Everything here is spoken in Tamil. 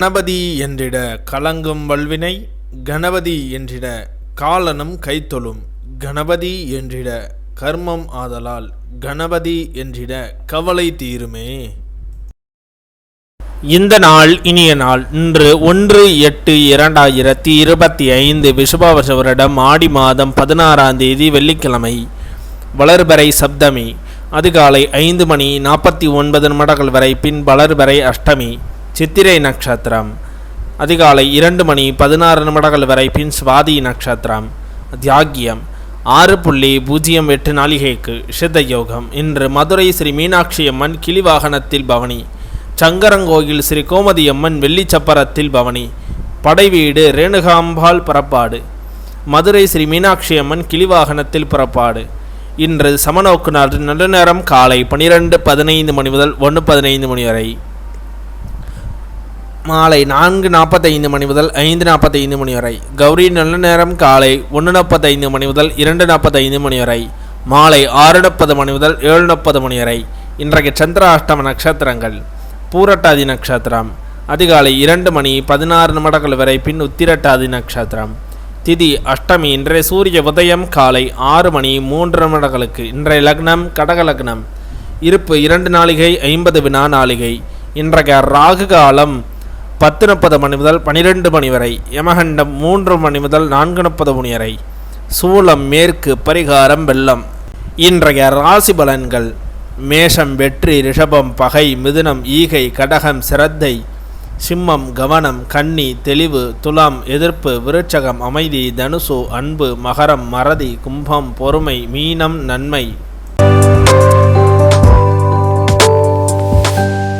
கணபதி என்றிட கலங்கும் வல்வினை கணபதி என்றிட காலனும் கைத்தொழும் கணபதி என்றிட கர்மம் ஆதலால் கணபதி என்றிட கவலை தீருமே. இந்த நாள் இனிய நாள் இன்று ஒன்று எட்டு இரண்டாயிரத்தி இருபத்தி ஐந்து விஷபாவச வருடம் ஆடி மாதம் பதினாறாம் தேதி வெள்ளிக்கிழமை வளர்பறை சப்தமி. அதிகாலை ஐந்து மணி நாற்பத்தி ஒன்பது நிமிடங்கள் வரை பின் வளர்பறை அஷ்டமி. சித்திரை நட்சத்திரம். அதிகாலை இரண்டு மணி பதினாறு நிமிடங்கள் வரை பின் சுவாதி நட்சத்திரம். தியாகியம். ஆறு புள்ளி பூஜ்ஜியம் எட்டு நாளிகைக்கு சித்த யோகம் இன்று மதுரை ஸ்ரீ மீனாட்சி அம்மன் கிளிவாகனத்தில் பவனி. சங்கரங்கோயில் ஸ்ரீ கோமதி அம்மன் வெள்ளிச்சப்பரத்தில் பவனி. படைவீடு ரேணுகாம்பாள் புறப்பாடு. மதுரை ஸ்ரீ மீனாட்சி அம்மன் கிளிவாகனத்தில் புறப்பாடு. இன்று சமநோக்குநாடு நடுநேரம் காலை பனிரெண்டு பதினைந்து மணி முதல் ஒன்று பதினைந்து மணி வரை. மாலை நான்கு நாற்பத்தைந்து மணி முதல் ஐந்து நாற்பத்தைந்து மணி வரை. கௌரி நல்ல நேரம் காலை ஒன்று நாற்பத்தைந்து மணி முதல் இரண்டு நாற்பத்தைந்து மணி வரை. மாலை ஆறு முப்பது மணி முதல் ஏழு முப்பது மணி வரை. இன்றைக்கு சந்திராஷ்டம நட்சத்திரங்கள். பூரட்டாதி நட்சத்திரம். அதிகாலை இரண்டு மணி பதினாறு நிமிடங்கள் வரை பின் உத்திரட்டாதி நட்சத்திரம். திதி அஷ்டமி இன்றைய சூரிய உதயம் காலை ஆறு மணி மூன்று நிமிடங்களுக்கு. இன்றைய லக்னம் கடக லக்னம். இருப்பு இரண்டு நாளிகை ஐம்பது வினா நாளிகை. இன்றைய ராகு காலம் பத்து முப்பது மணி முதல் பனிரெண்டு மணி வரை யமகண்டம் மூன்று மணி முதல் நான்கு முப்பது மணி வரை சூலம் மேற்கு பரிகாரம் வெள்ளம். இன்றைய ராசி பலன்கள் மேஷம் வெற்றி ரிஷபம் பகை மிதுனம் ஈகை கடகம் சிரத்தை சிம்மம் கவனம் கன்னி தெளிவு துலாம் எதிர்ப்பு விருட்சகம் அமைதி தனுசு அன்பு மகரம் மறதி கும்பம் பொறுமை மீனம் நன்மை.